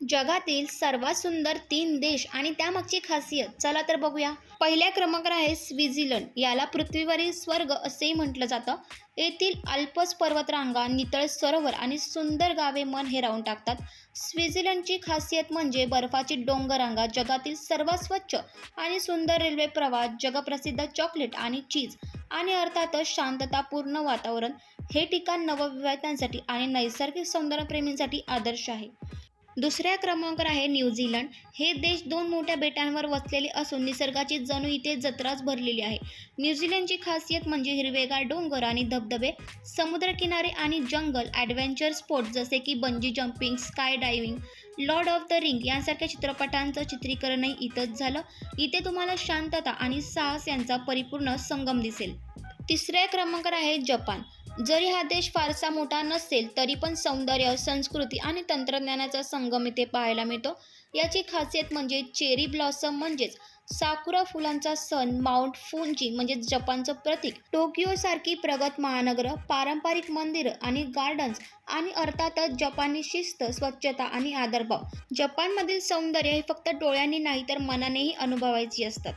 जगातील सर्वात सुंदर तीन देश आणि त्यामागची खासियत. चला तर बघूया. पहिल्या क्रमांकावर आहे स्वित्झर्लंड. याला पृथ्वीवरील स्वर्ग असेही म्हटलं जातं. येथील अल्पस पर्वतरांगा नितळ सरोवर आणि सुंदर गावे मन हेरावून टाकतात. स्वित्झर्लंडची खासियत म्हणजे बर्फाची डोंगरांगा जगातील सर्वात स्वच्छ आणि सुंदर रेल्वे प्रवास जगप्रसिद्ध चॉकलेट आणि चीज आणि अर्थातच शांततापूर्ण वातावरण. हे ठिकाण नवविवाहितांसाठी आणि नैसर्गिक सौंदर्यप्रेमींसाठी आदर्श आहे. दुसऱ्या क्रमांकावर आहे न्यूझीलंड हे देश दोन मोठ्या बेटांवर वसलेले असून निसर्गाची जणू इथे जत्राच भरलेली आहे. न्यूझीलंडची खासियत म्हणजे हिरवेगार डोंगर आणि धबधबे समुद्रकिनारे आणि जंगल ॲडव्हेंचर स्पोर्ट्स जसे की bungee jumping sky diving Lord of the Ring यांसारख्या चित्रपटांचं चित्रीकरणही इथंच झालं. इथे तुम्हाला शांतता आणि साहस यांचा परिपूर्ण संगम दिसेल. तिसऱ्या क्रमांकावर आहे जपान. जरी हा देश फारसा मोठा नसेल तरी पण सौंदर्य संस्कृती आणि तंत्रज्ञानाचा संगम इथे पाहायला मिळतो. याची खासियत म्हणजे चेरी ब्लॉसम म्हणजेच साकुरा फुलांचा सण माउंट फुंजी म्हणजे जपानचं प्रतीक. टोकियोसारखी प्रगत महानगरं पारंपरिक मंदिरं आणि गार्डन्स आणि अर्थातच जपानी शिस्त स्वच्छता आणि आदरभाव. जपानमधील सौंदर्य हे फक्त डोळ्यांनी नाही तर मनानेही अनुभवायची असतात.